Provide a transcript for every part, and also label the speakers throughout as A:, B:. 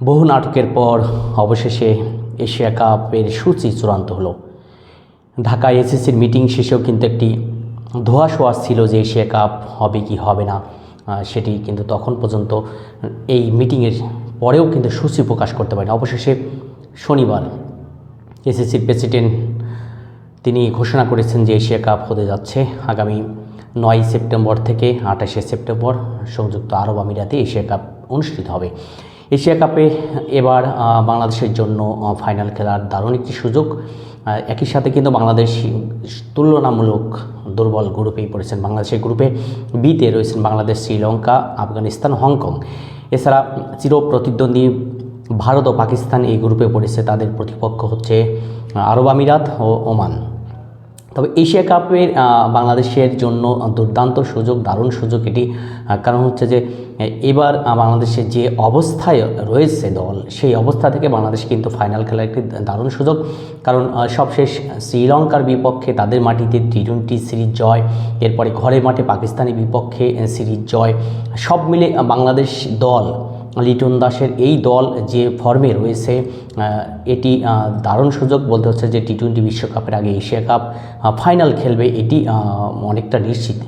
A: বহু নাটকের পর অবশেষে এশিয়া কাপের সূচি চূড়ান্ত হলো। ঢাকা এসএসসির মিটিং শেষেও কিন্তু একটি ধোঁয়াশোয়া ছিল যে এশিয়া কাপ হবে কি হবে না সেটি কিন্তু তখন পর্যন্ত এই মিটিংয়ের পরেও কিন্তু সূচি প্রকাশ করতে পারেনি। অবশেষে শনিবার এসএসসির প্রেসিডেন্ট তিনি ঘোষণা করেছেন যে এশিয়া কাপ হতে যাচ্ছে আগামী নয় সেপ্টেম্বর থেকে আঠাশে সেপ্টেম্বর সংযুক্ত আরব আমিরাতে এশিয়া কাপ অনুষ্ঠিত হবে। এশিয়া কাপে এবার বাংলাদেশের জন্য ফাইনাল খেলার দারুণ একটি সুযোগ। একই সাথে কিন্তু বাংলাদেশ তুলনামূলক দুর্বল গ্রুপেই পড়েছেন বাংলাদেশের গ্রুপে বিতে রয়েছেন বাংলাদেশ, শ্রীলঙ্কা, আফগানিস্তান, হংকং। এছাড়া চির প্রতিদ্বন্দ্বী ভারত ও পাকিস্তান এই গ্রুপে পড়েছে। তাদের প্রতিপক্ষ হচ্ছে আরব আমিরাত ও ওমান। তবে এশিয়া কাপের বাংলাদেশের জন্য দুর্দান্ত সুযোগ, দারুণ সুযোগ এটি। কারণ হচ্ছে যে, এবার বাংলাদেশের যে অবস্থায় রয়েছে দল, সেই অবস্থা থেকে বাংলাদেশ কিন্তু ফাইনাল খেলার একটি দারুণ সুযোগ। কারণ সবশেষ শ্রীলঙ্কার বিপক্ষে তাদের মাটিতে টি টোয়েন্টি সিরিজ জয়, এরপরে ঘরের মাঠে পাকিস্তানের বিপক্ষে সিরিজ জয়। সব মিলে বাংলাদেশ দল লিটন দাসের এই দল যে ফর্মে রয়েছে এটি দারুণ সুযোগ বলতে হচ্ছে যে টি টোয়েন্টি বিশ্বকাপের আগে এশিয়া কাপ ফাইনাল খেলবে, এটি অনেকটা নিশ্চিত।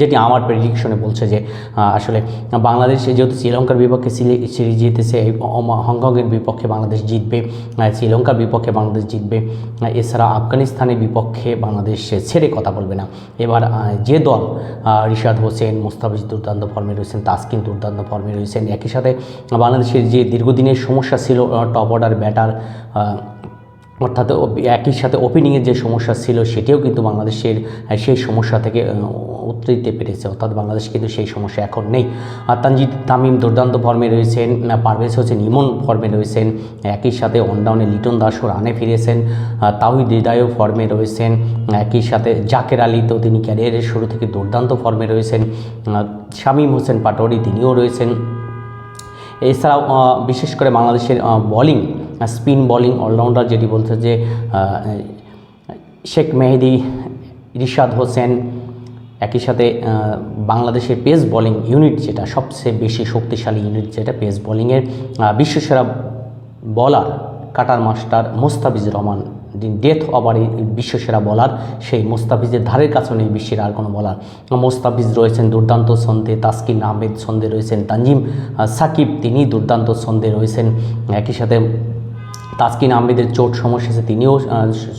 A: যেটি আমার প্রেডিকশনে বলছে যে আসলে বাংলাদেশ যেহেতু শ্রীলঙ্কার বিপক্ষে সিরিজ জিতেছে হংকংয়ের বিপক্ষে বাংলাদেশ জিতবে শ্রীলঙ্কার বিপক্ষে বাংলাদেশ জিতবে এছাড়া আফগানিস্তানের বিপক্ষে বাংলাদেশ ছেড়ে কথা বলবে না। এবার যে দল রিশাদ হোসেন, মুস্তাফিজ দুর্দান্ত ফর্মে রয়েছেন, তাসকিন দুর্দান্ত ফর্মে রয়েছেন, একই সাথে বাংলাদেশের যে দীর্ঘদিনের সমস্যা ছিল টপ অর্ডার ব্যাটার অর্থাৎ একই সাথে ওপেনিংয়ের যে সমস্যা ছিল, সেটিও কিন্তু বাংলাদেশের সেই সমস্যা থেকে আহ, উতরিতে পেরেছে অর্থাৎ বাংলাদেশ কিন্তু সেই সমস্যা এখন নেই। আর তানজিদ তামিম দুর্দান্ত ফর্মে রয়েছেন পারভেজ হোসেন ইমন ফর্মে রয়েছেন একই সাথে অনডাউনে লিটন দাসও রানে ফিরেছেন তাহিদ হৃদয়ও ফর্মে রয়েছেন একই সাথে জাকের আলী তো তিনি ক্যারিয়ারের শুরু থেকে দুর্দান্ত ফর্মে রয়েছেন শামীম হোসেন পাটোয়ারি তিনিও রয়েছেন। এছাড়াও বিশেষ করে বাংলাদেশের বলিং স্পিন বলিং অলরাউন্ডার যেটি বলছে যে শেখ মেহেদি রিশাদ হোসেন একই সাথে বাংলাদেশের পেস বোলিং ইউনিট যেটা সবচেয়ে বেশি শক্তিশালী ইউনিট যেটা পেস বোলিংয়ের বিশ্বসেরা bowler, cutter master Mustafizur Rahman death ওভারে বিশ্বসেরা বলার, সেই মোস্তাফিজের ধারের কাছে নেই বিশ্বের আর কোনো বলার। মোস্তাফিজ রয়েছেন দুর্দান্ত ছন্দে, তাসকিন আহমেদ ছন্দে রয়েছেন তানজিম সাকিব, তিনি দুর্দান্ত ছন্দে রয়েছেন। একই সাথে তাসকিন আহমেদের চোট সমস্যা তিনিও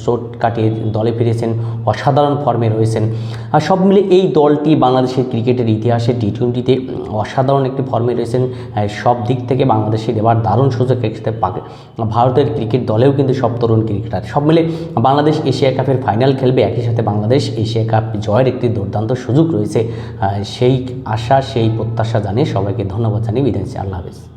A: চোট কাটিয়ে দলে ফিরেছেন, অসাধারণ ফর্মে রয়েছেন। আর সব মিলে এই দলটি বাংলাদেশের ক্রিকেটের ইতিহাসে টি টোয়েন্টিতে অসাধারণ একটি ফর্মে রয়েছেন। সব দিক থেকে বাংলাদেশের এবার দারুণ সুযোগ এসেছে পাক- ভারতের ক্রিকেট দলেও কিন্তু সব তরুণ ক্রিকেটার। সব মিলে বাংলাদেশ এশিয়া কাপের ফাইনাল খেলবে, একই সাথে বাংলাদেশ এশিয়া কাপ জয়ের একটি দুর্দান্ত সুযোগ রয়েছে। সেই আশা, সেই প্রত্যাশা জানিয়ে সবাইকে ধন্যবাদ জানিয়ে বিদায়। আল্লাহ হাফেজ।